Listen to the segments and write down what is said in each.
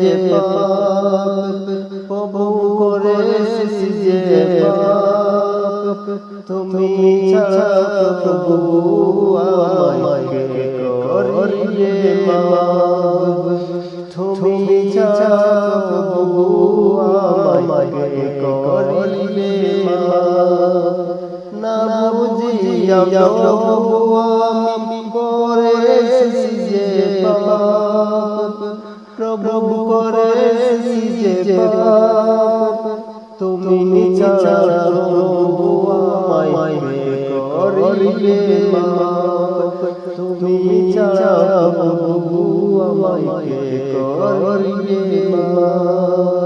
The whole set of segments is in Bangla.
যে পাপ প্রভু করেছি যে পাপ তুমি ছাড়া প্রভু আমাকে করিয়ে মাপ তুমি ছাড়া প্রভু আমাকে করিয়ে মাপ না বুঝিয়া প্রভু যে বাপ তুমি ছাড়া আমায় করিবে মাপ তুমি ছাড়া আমায় করিবে মাপ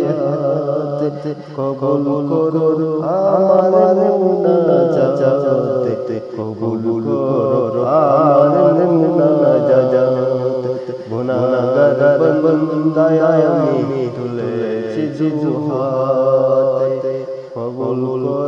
হাত কবুল করো আমার মুনাজাত কবুল করো আমার মুনাজাত গুনাহগার বান্দায় আমি তুলেছি দুহাত কবুল করো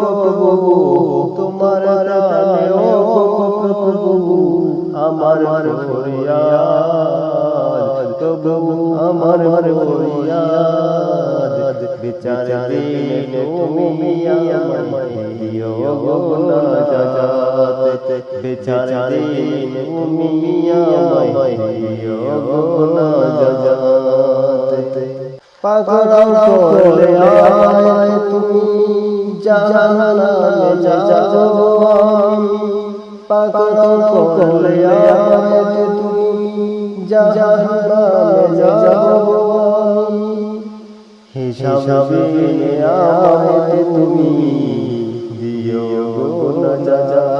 প্রভু, তোমার প্রাণে ও প্রভু আমার ফরিয়াদ। প্রভু, আমার ফরিয়াদ। বিচার দিন তুমি আমায় দিও গুনা যাতে বিচার দিন তুমি আমায় দিও যাতে পাগল করে আয় তুমি জাহান্নামে যাও পাগল করে আয় তুমি জাহান্নামে যাও হিসাবে আয় তুমি দিও না যাতে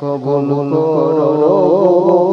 কবুল করো